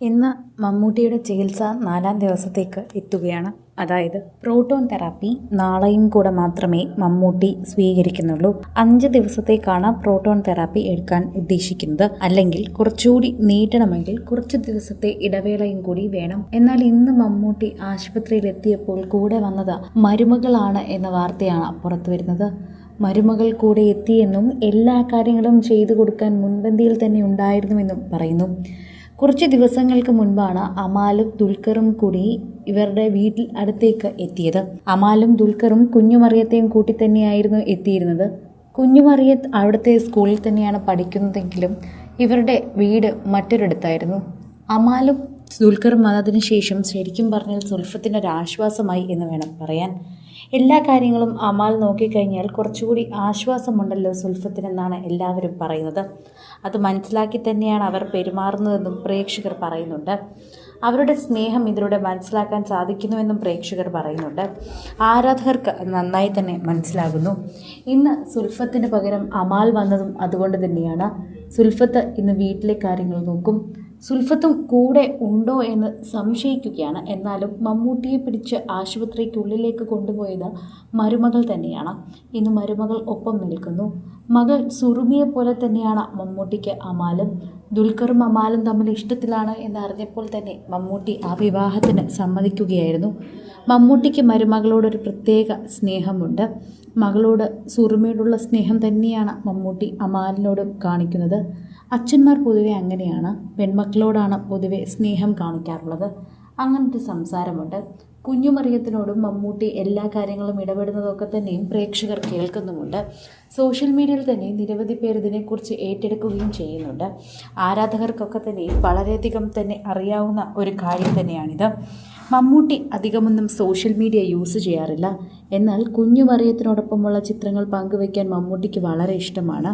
ഇന്ന് മമ്മൂട്ടിയുടെ ചികിത്സ നാലാം ദിവസത്തേക്ക് എത്തുകയാണ്. അതായത് പ്രോട്ടോൺ തെറാപ്പി നാളെയും കൂടെ മാത്രമേ മമ്മൂട്ടി സ്വീകരിക്കുന്നുള്ളൂ. അഞ്ച് ദിവസത്തേക്കാണ് പ്രോട്ടോൺ തെറാപ്പി എടുക്കാൻ ഉദ്ദേശിക്കുന്നത്. അല്ലെങ്കിൽ കുറച്ചുകൂടി നീട്ടണമെങ്കിൽ കുറച്ച് ദിവസത്തെ ഇടവേളയും കൂടി വേണം. എന്നാൽ ഇന്ന് മമ്മൂട്ടി ആശുപത്രിയിൽ എത്തിയപ്പോൾ കൂടെ വന്നത് മരുമകളാണ് എന്ന വാർത്തയാണ് പുറത്തു വരുന്നത്. മരുമകൾ കൂടെ എത്തിയെന്നും എല്ലാ കാര്യങ്ങളും ചെയ്തു കൊടുക്കാൻ മുൻപന്തിയിൽ തന്നെ ഉണ്ടായിരുന്നുവെന്നും പറയുന്നു. കുറച്ച് ദിവസങ്ങൾക്ക് മുൻപാണ് അമാലും ദുൽഖറും കൂടി ഇവരുടെ വീട്ടിൽ അടുത്തേക്ക് എത്തിയത്. അമാലും ദുൽഖറും കുഞ്ഞുമറിയത്തെയും കൂട്ടി തന്നെയായിരുന്നു എത്തിയിരുന്നത്. കുഞ്ഞുമറിയത്ത് അവിടുത്തെ സ്കൂളിൽ തന്നെയാണ് പഠിക്കുന്നതെങ്കിലും ഇവരുടെ വീട് മറ്റൊരിടത്തായിരുന്നു. അമാലും ദുൽഖറും മതത്തിന് ശേഷം ശരിക്കും പറഞ്ഞാൽ സുൽഫത്തിന്റെ ഒരു ആശ്വാസമായി എന്ന് വേണം പറയാൻ. എല്ലാ കാര്യങ്ങളും അമാൽ നോക്കിക്കഴിഞ്ഞാൽ കുറച്ചുകൂടി ആശ്വാസമുണ്ടല്ലോ സുൽഫത്തിനെന്നാണ് എല്ലാവരും പറയുന്നത്. അത് മനസ്സിലാക്കി തന്നെയാണ് അവർ പെരുമാറുന്നതെന്നും പ്രേക്ഷകർ പറയുന്നുണ്ട്. അവരുടെ സ്നേഹം ഇതിലൂടെ മനസ്സിലാക്കാൻ സാധിക്കുന്നുവെന്നും പ്രേക്ഷകർ പറയുന്നുണ്ട്. ആരാധകർക്ക് നന്നായി തന്നെ മനസ്സിലാകുന്നു. ഇന്ന് സുൽഫത്തിന് പകരം അമാൽ വന്നതും അതുകൊണ്ട് തന്നെയാണ്. സുൽഫത്ത് ഇന്ന് വീട്ടിലെ കാര്യങ്ങൾ നോക്കും. സുൽഫത്തും കൂടെ ഉണ്ടോ എന്ന് സംശയിക്കുകയാണ്. എന്നാലും മമ്മൂട്ടിയെ പിടിച്ച് ആശുപത്രിക്കുള്ളിലേക്ക് കൊണ്ടുപോയത് മരുമകൾ തന്നെയാണ്. ഇന്ന് മരുമകൾ ഒപ്പം നിൽക്കുന്നു. മകൾ സുറുമിയെ പോലെ തന്നെയാണ് മമ്മൂട്ടിക്ക് അമാലും. ദുൽഖറും അമാലും തമ്മിൽ ഇഷ്ടത്തിലാണ് എന്ന് അറിഞ്ഞപ്പോൾ തന്നെ മമ്മൂട്ടി ആ വിവാഹത്തിന് സമ്മതിക്കുകയായിരുന്നു. മമ്മൂട്ടിക്ക് മരുമകളോടൊരു പ്രത്യേക സ്നേഹമുണ്ട്. മകളോട് സുറുമയോടുള്ള സ്നേഹം തന്നെയാണ് മമ്മൂട്ടി അമാലിനോടും കാണിക്കുന്നത്. അച്ഛന്മാർ പൊതുവെ അങ്ങനെയാണ്. പെൺമക്കളോടാണ് പൊതുവെ സ്നേഹം കാണിക്കാറുള്ളത്. അങ്ങനത്തെ സംസാരമുണ്ട്. കുഞ്ഞുമറിയത്തിനോടും മമ്മൂട്ടി എല്ലാ കാര്യങ്ങളും ഇടപെടുന്നതൊക്കെ തന്നെയും പ്രേക്ഷകർ കേൾക്കുന്നുമുണ്ട്. സോഷ്യൽ മീഡിയയിൽ തന്നെ നിരവധി പേർ ഇതിനെക്കുറിച്ച് ഏറ്റെടുക്കുകയും ചെയ്യുന്നുണ്ട്. ആരാധകർക്കൊക്കെ തന്നെ വളരെയധികം തന്നെ അറിയാവുന്ന ഒരു കാര്യം തന്നെയാണിത്. മമ്മൂട്ടി അധികമൊന്നും സോഷ്യൽ മീഡിയ യൂസ് ചെയ്യാറില്ല. എന്നാൽ കുഞ്ഞു മറിയത്തിനോടൊപ്പമുള്ള ചിത്രങ്ങൾ പങ്കുവയ്ക്കാൻ മമ്മൂട്ടിക്ക് വളരെ ഇഷ്ടമാണ്.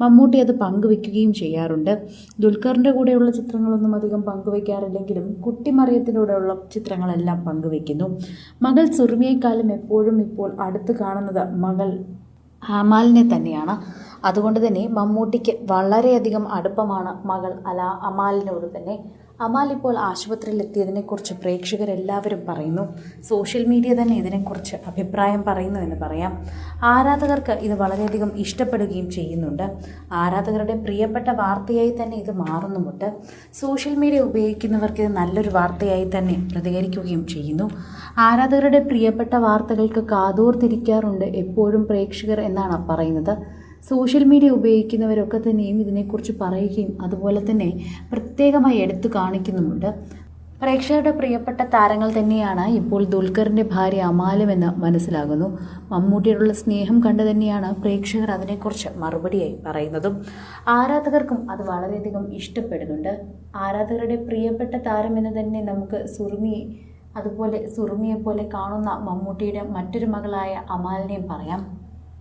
മമ്മൂട്ടി അത് പങ്കുവെക്കുകയും ചെയ്യാറുണ്ട്. ദുൽഖറിന്റെ കൂടെയുള്ള ചിത്രങ്ങളൊന്നും അധികം പങ്കുവയ്ക്കാറില്ലെങ്കിലും കുട്ടി കൂടെയുള്ള ചിത്രങ്ങളെല്ലാം പങ്കുവെക്കുന്നു. മകൾ സുറുമിയേക്കാളും എപ്പോഴും ഇപ്പോൾ അടുത്ത് കാണുന്നത് മകൾ അമാലിനെ തന്നെയാണ്. അതുകൊണ്ട് തന്നെ മമ്മൂട്ടിക്ക് വളരെയധികം അടുപ്പമാണ് മകൾ അല അമാലിനോട് തന്നെ. അമാൽ ഇപ്പോൾ ആശുപത്രിയിൽ എത്തിയതിനെക്കുറിച്ച് പ്രേക്ഷകരെല്ലാവരും പറയുന്നു. സോഷ്യൽ മീഡിയ തന്നെ ഇതിനെക്കുറിച്ച് അഭിപ്രായം പറയുന്നു എന്ന് പറയാം. ആരാധകർക്ക് ഇത് വളരെയധികം ഇഷ്ടപ്പെടുകയും ചെയ്യുന്നുണ്ട്. ആരാധകരുടെ പ്രിയപ്പെട്ട വാർത്തയായി തന്നെ ഇത് മാറുന്നുമുണ്ട്. സോഷ്യൽ മീഡിയ ഉപയോഗിക്കുന്നവർക്ക് ഇത് നല്ലൊരു വാർത്തയായി തന്നെ പ്രതികരിക്കുകയും ചെയ്യുന്നു. ആരാധകരുടെ പ്രിയപ്പെട്ട വാർത്തകൾക്ക് കാതോർത്തിരിക്കാറുണ്ട് എപ്പോഴും പ്രേക്ഷകർ എന്നാണ് പറയുന്നത്. സോഷ്യൽ മീഡിയ ഉപയോഗിക്കുന്നവരൊക്കെ തന്നെയും ഇതിനെക്കുറിച്ച് പറയുകയും അതുപോലെ തന്നെ പ്രത്യേകമായി എടുത്തു കാണിക്കുന്നുമുണ്ട്. പ്രേക്ഷകരുടെ പ്രിയപ്പെട്ട താരങ്ങൾ തന്നെയാണ് ഇപ്പോൾ ദുൽഖറിന്റെ ഭാര്യ അമാലുമെന്ന് മനസ്സിലാകുന്നു. മമ്മൂട്ടിയോടുള്ള സ്നേഹം കണ്ടു തന്നെയാണ് പ്രേക്ഷകർ അതിനെക്കുറിച്ച് മറുപടിയായി പറയുന്നതും. ആരാധകർക്കും അത് വളരെയധികം ഇഷ്ടപ്പെടുന്നുണ്ട്. ആരാധകരുടെ പ്രിയപ്പെട്ട താരമെന്ന് തന്നെ നമുക്ക് സുറുമിയെ അതുപോലെ സുറുമിയെ പോലെ കാണുന്ന മമ്മൂട്ടിയുടെ മറ്റൊരു മകളായ അമാലിനെയും പറയാം.